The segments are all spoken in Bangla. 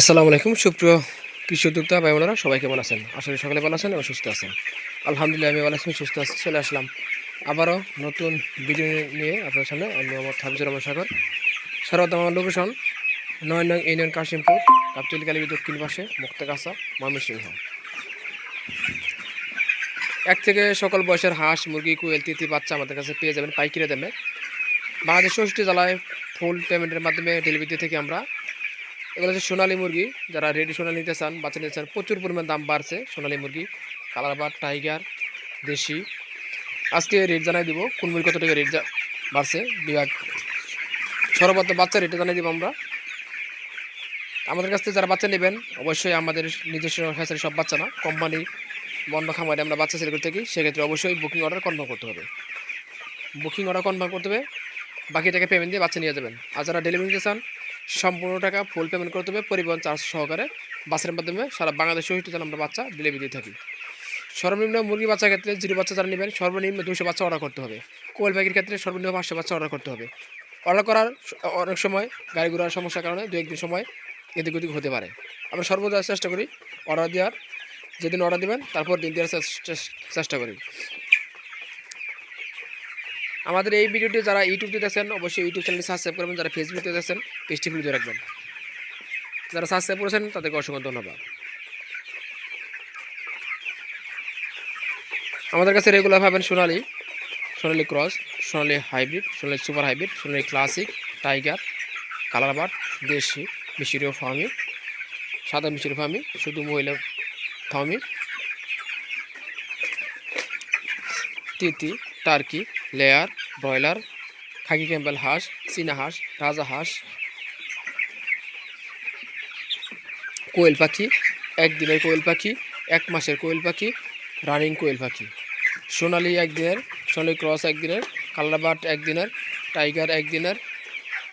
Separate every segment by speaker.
Speaker 1: আসসালামু আলাইকুম, সুপ্রিয় কৃষি উদ্যোক্তা ভাই বোনেরা, সবাই কেমন আছেন? আসলে সকালে ভালো আছেন এবং সুস্থ আছেন। আলহামদুলিল্লাহ আমি ভালো আছি, সুস্থ আছি, চলে আসলাম। আবারও নতুন ভিডিও নিয়ে আপনার সামনে আমি মোহাম্মদ হাফিজুর রহমান সাগর। সর্বদম আমার লোকেশন নয় নয় ইউনিয়ন কাশিমপুর, কাপতুল কালী দক্ষিণ পাশে, মুক্তাগাছা, ময়মনসিংহ। এক থেকে সকল বয়সের হাঁস, মুরগি, কুয়েল, তিতি বাচ্চা আমাদের কাছে পেয়ে যাবেন, পাইকিরে দামে। বাংলাদেশ ষষ্ঠী জেলায় ফুল পেমেন্টের মাধ্যমে ডেলিভারি থেকে আমরা। এগুলো হচ্ছে সোনালী মুরগি। যারা রেডি সোনালি নিতে চান, বাচ্চা নিতে চান, প্রচুর পরিমাণ দাম বাড়ছে সোনালী মুরগি। কালার বার টাইগার দেশি। আজকে রেট জানাই দিব, কোন মুরগি কত টাকা রেট বাড়ছে, বিভাগ। সর্বপ্রথম বাচ্চা রেটে জানাই দেবো আমরা। আমাদের কাছ থেকে যারা বাচ্চা নেবেন, অবশ্যই আমাদের নিজস্ব হ্যাচারি সব বাচ্চা না কোম্পানি বন্ধ খামারে আমরা বাচ্চা সেল করে থাকি, সেক্ষেত্রে অবশ্যই বুকিং অর্ডার কনফার্ম করতে হবে। বুকিং অর্ডার কনফার্ম করতে হবে, বাকি টাকা পেমেন্ট দিয়ে বাচ্চা নিয়ে যাবেন। আর যারা ডেলিভারি নিতে চান সম্পূর্ণ টাকা ফুল পেমেন্ট করতে হবে, পরিবহন চার্জ সহকারে। বাসের মাধ্যমে সারা বাংলাদেশ সহিত আমরা বাচ্চা ডেলিভারি দিয়ে থাকি। সর্বনিম্ন মুরগি বাচ্চার ক্ষেত্রে জিরো বাচ্চা যারা নেবেন, সর্বনিম্ন দুশো বাচ্চা অর্ডার করতে হবে। কোয়েল ব্যাগের ক্ষেত্রে সর্বনিম্ন পাঁচশো বাচ্চা অর্ডার করতে হবে। অর্ডার করার অনেক সময় গাড়ি ঘোড়ার সমস্যার কারণে দু একদিন সময় এদিক ওদিক হতে পারে। আমরা সর্বদা চেষ্টা করি অর্ডার দেওয়ার। যেদিন অর্ডার দেবেন, তারপর দিন দেওয়ার চেষ্টা করি। আমাদের এই ভিডিওটি যারা ইউটিউব দেখছেন অবশ্যই ইউটিউব চ্যানেল সাবস্ক্রাইব করবেন, যারা ফেসবুক দেখছেন পেজটি ফলো রাখবেন। যারা সাবস্ক্রাইব করেছেন, তাদেরকে অসংখ্য ধন্যবাদ। আমাদের কাছে রেগুলার পাবেন Sonali Sonali cross Sonali hybrid Sonali super hybrid Sonali classic tiger colour but দেশি, মিশরীয় ফার্মি সাদা মিশরীয় ফার্মি শুধু মহিলা ফার্মি তিতি turkey layer, broiler, khaki Campbell হাঁস, চীনা হাঁস, রাজা হাঁস, কোয়েল পাখি, একদিনের কোয়েল পাখি, এক মাসের কোয়েল পাখি, রানিং কোয়েল পাখি। সোনালি একদিনের, সোনালি ক্রস একদিনের কালারবাট একদিনের, টাইগার একদিনের,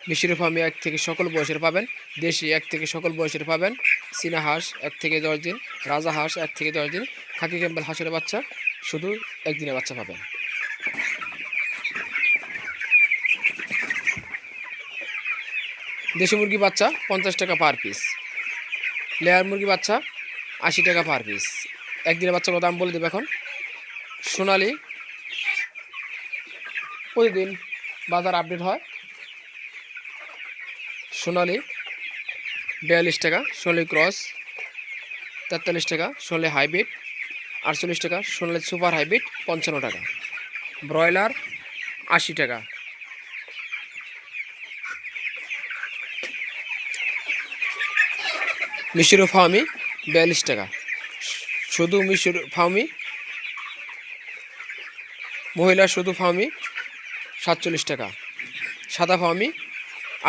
Speaker 1: মিশরি ফার্মে এক থেকে সকল বয়সের পাবেন, দেশি এক থেকে সকল বয়সের পাবেন, চীনা হাঁস এক থেকে দশ দিন, রাজা হাঁস এক থেকে দশ দিন, খাকি ক্যাম্বেল হাঁসের বাচ্চা শুধু একদিনের বাচ্চা পাবেন। দেশি মুরগি বাচ্চা পঞ্চাশ টাকা পার পিস লেয়ার মুরগি বাচ্চা আশি টাকা পার পিস একদিনের বাচ্চাগুলো দাম বলে দেবে এখন। সোনালি, প্রতিদিন বাজার আপডেট হয়। সোনালি, বিয়াল্লিশ টাকা, সোনালি ক্রস তেতাল্লিশ টাকা, সোনালি হাইব্রিড আটচল্লিশ টাকা, সোনালি সুপার হাইব্রিড পঞ্চান্ন টাকা। ব্রয়লার আশি টাকা। মিশরু ফার্মি বিয়াল্লিশ টাকা। শুধু মিশর ফার্মি মহিলা শুধু ফার্মি সাতচল্লিশ টাকা, সাদা ফার্মি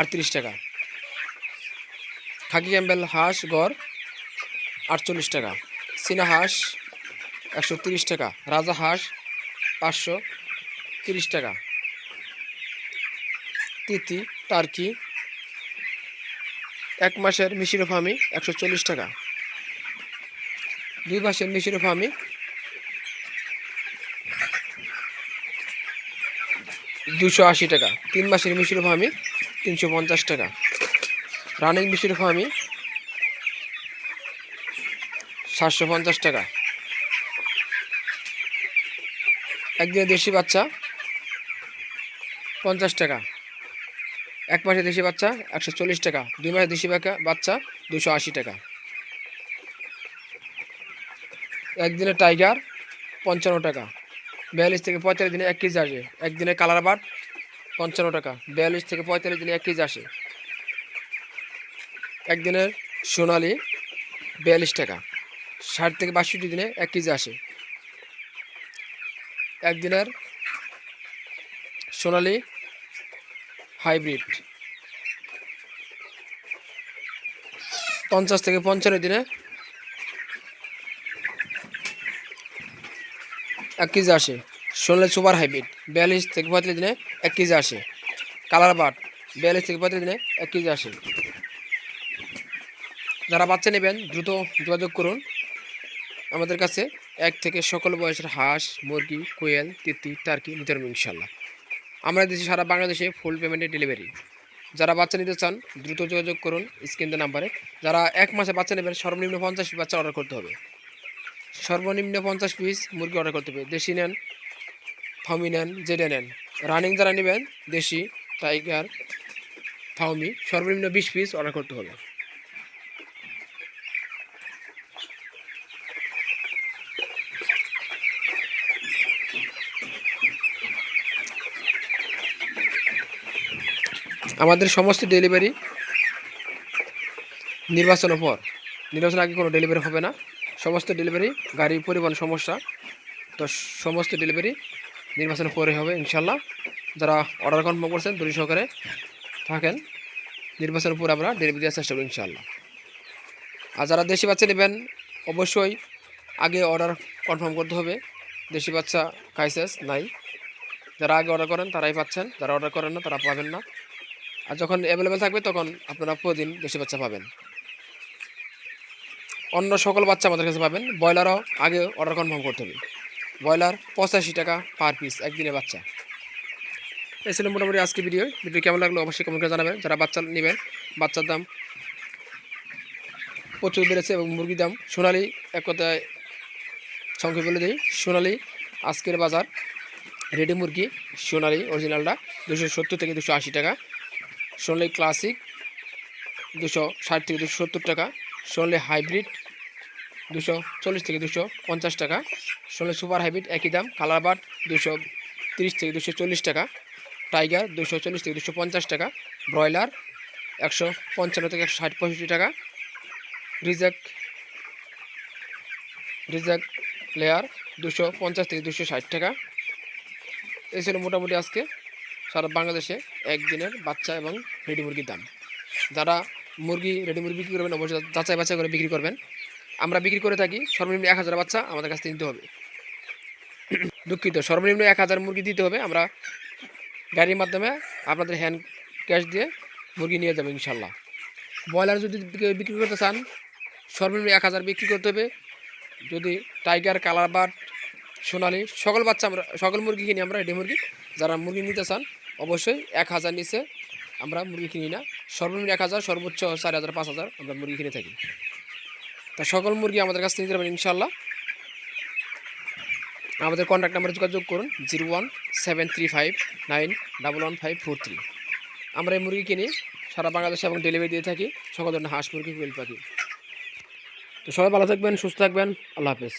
Speaker 1: আটত্রিশ টাকা। খাকি ক্যাম্বেল হাঁস গড় আটচল্লিশ টাকা, চীনা হাঁস একশো তিরিশ টাকা, রাজা হাঁস পাঁচশো তিরিশ টাকা। তিতি, টার্কি এক মাসের মিশির ফার্মি একশো চল্লিশ টাকা। দুই মাসের মিশির ফার্মি দুশো আশি টাকা। তিন মাসের মিশির ফার্মি তিনশো পঞ্চাশ টাকা। রানিং মিশির ফার্মি সাতশো পঞ্চাশ টাকা। একদিনে দেশি বাচ্চা পঞ্চাশ টাকা। এক মাসে দেশি বাচ্চা একশো চল্লিশ টাকা, দুই মাসে দেশি বাচ্চা দুশো আশি টাকা। একদিনে টাইগার পঞ্চান্ন টাকা, বিয়াল্লিশ থেকে পঁয়তাল্লিশ দিনে এক কেজি আসে। একদিনে কালার বাট পঞ্চান্ন টাকা, বিয়াল্লিশ থেকে পঁয়তাল্লিশ দিনে এক কেজি আসে। একদিনের সোনালি বিয়াল্লিশ টাকা, ষাট থেকে বাষট্টি দিনে এক কেজি আসে। একদিনের সোনালি হাইব্রিড। পঞ্চাশ থেকে পঞ্চান্ন দিনে। এক কেজি আসে। সোনালি সুপার হাইব্রিড, বিয়াল্লিশ থেকে পঁয়তাল্লিশ দিনে এক কেজি আসে। কালার বাট, বিয়াল্লিশ থেকে পঁয়তাল্লিশ দিনে এক কেজি আসে। যারা বাচ্চা নেবেন, দ্রুত যোগাযোগ করুন। আমাদের কাছে এক থেকে সকল বয়সের হাঁস, মুরগি, কোয়েল, তিতি, টার্কি নিতে ইনশাল্লাহ আমরা দিচ্ছি সারা বাংলাদেশে ফুল পেমেন্টের ডেলিভারি যারা বাচ্চা নিতে চান, দ্রুত যোগাযোগ করুন স্ক্রিন নাম্বারে। যারা এক মাসে বাচ্চা নেবেন, সর্বনিম্ন পঞ্চাশ পিস বাচ্চা অর্ডার করতে হবে। সর্বনিম্ন পঞ্চাশ পিস মুরগি অর্ডার করতে হবে। দেশি নেন, ফাউমি নেন, জেডে নেন। রানিং যারা নেবেন, দেশি টাইগার ফাউমি, সর্বনিম্ন বিশ পিস অর্ডার করতে হবে। আমাদের সমস্ত ডেলিভারি নির্বাচনের পর নির্বাচন আগে কোনো ডেলিভারি হবে না। সমস্ত ডেলিভারি গাড়ি, পরিবহন সমস্যা। তো সমস্ত ডেলিভারি নির্বাচনের পরে হবে, ইনশাল্লাহ। যারা অর্ডার কনফার্ম করছেন দূরী সহকারে থাকেন, নির্বাচনের পরে আমরা ডেলিভারি দেওয়ার চেষ্টা করব, ইনশাল্লাহ। আর যারা দেশি বাচ্চা নেবেন, অবশ্যই আগে অর্ডার কনফার্ম করতে হবে। দেশি বাচ্চা কাইসেস নাই। যারা আগে অর্ডার করেন, তারাই পাচ্ছেন। যারা অর্ডার করেন না, তারা পাবেন না। আর যখন অ্যাভেলেবেল থাকবে, তখন আপনারা প্রতিদিন বেশি বাচ্চা পাবেন। অন্য সকল বাচ্চা আমাদের কাছে পাবেন। ব্রয়লারও আগে অর্ডার কনফার্ম করতে হবে। ব্রয়লার পঁচাশি টাকা পার পিস একদিনে বাচ্চা। এই ছিল মোটামুটি আজকে ভিডিও ভিডিও কেমন লাগল অবশ্যই কমেন্ট করে জানাবেন। যারা বাচ্চা নেবেন, বাচ্চার দাম প্রচুর বেড়েছে এবং মুরগির দাম সোনালি, এক কথায় সংখ্যা বলে দিই, সোনালি আজকের বাজার রেডি মুরগি, সোনালি অরিজিনালটা দুশো সত্তর থেকে দুশো আশি টাকা। সোনালি ক্লাসিক দুশো ষাট থেকে দুশো সত্তর টাকা। সোনালি হাইব্রিড দুশো চল্লিশ থেকে দুশো পঞ্চাশ টাকা। সোনালি সুপার হাইব্রিড একই দাম। কালার বাট দুশো তিরিশ থেকে দুশো চল্লিশ টাকা। টাইগার দুশো চল্লিশ থেকে দুশো পঞ্চাশ টাকা। ব্রয়লার একশো পঞ্চান্ন থেকে একশো ষাট পঁয়ষট্টি টাকা। রিজেক্ট রিজেক্ট লেয়ার দুশো পঞ্চাশ থেকে দুশো ষাট টাকা। এই মোটামুটি আজকে। সারা বাংলাদেশে একদিনের বাচ্চা এবং রেডি মুরগির দাম। যারা মুরগি, রেডি মুরগি বিক্রি করবেন, অবশ্যই যাচাই বাছাই করে বিক্রি করবেন। আমরা বিক্রি করে থাকি, সর্বনিম্ন এক হাজার বাচ্চা আমাদের কাছ থেকে নিতে হবে। দুঃখিত, সর্বনিম্ন এক হাজার মুরগি দিতে হবে। আমরা গাড়ির মাধ্যমে আপনাদের হ্যান্ড ক্যাশ দিয়ে মুরগি নিয়ে যাব ইনশাল্লাহ। ব্রয়লার যদি বিক্রি- করতে চান, সর্বনিম্ন এক হাজার বিক্রি করতে হবে। যদি টাইগার, কালার বাট সোনালি, সকল বাচ্চা আমরা, সকল মুরগি কিনি আমরা, রেডি মুরগি যারা মুরগি নিতে চান, অবশ্যই এক হাজার নিচে আমরা মুরগি কিনি না। সর্বনিম্ন এক হাজার, সর্বোচ্চ চার হাজার, পাঁচ হাজার আমরা মুরগি কিনে থাকি। তা সকল মুরগি আমাদের কাছ থেকে নিতে পারবেন ইনশাল্লাহ আমাদের কন্ট্যাক্ট নাম্বারে যোগাযোগ করুন, zero one seven three five nine double one five four three. আমরা এই মুরগি কিনি, সারা বাংলাদেশে এবং ডেলিভারি দিয়ে থাকি, সকল ধরনের হাঁস মুরগি, কোয়েল পাখি। তো সবাই ভালো থাকবেন, সুস্থ থাকবেন, আল্লাহ হাফেজ।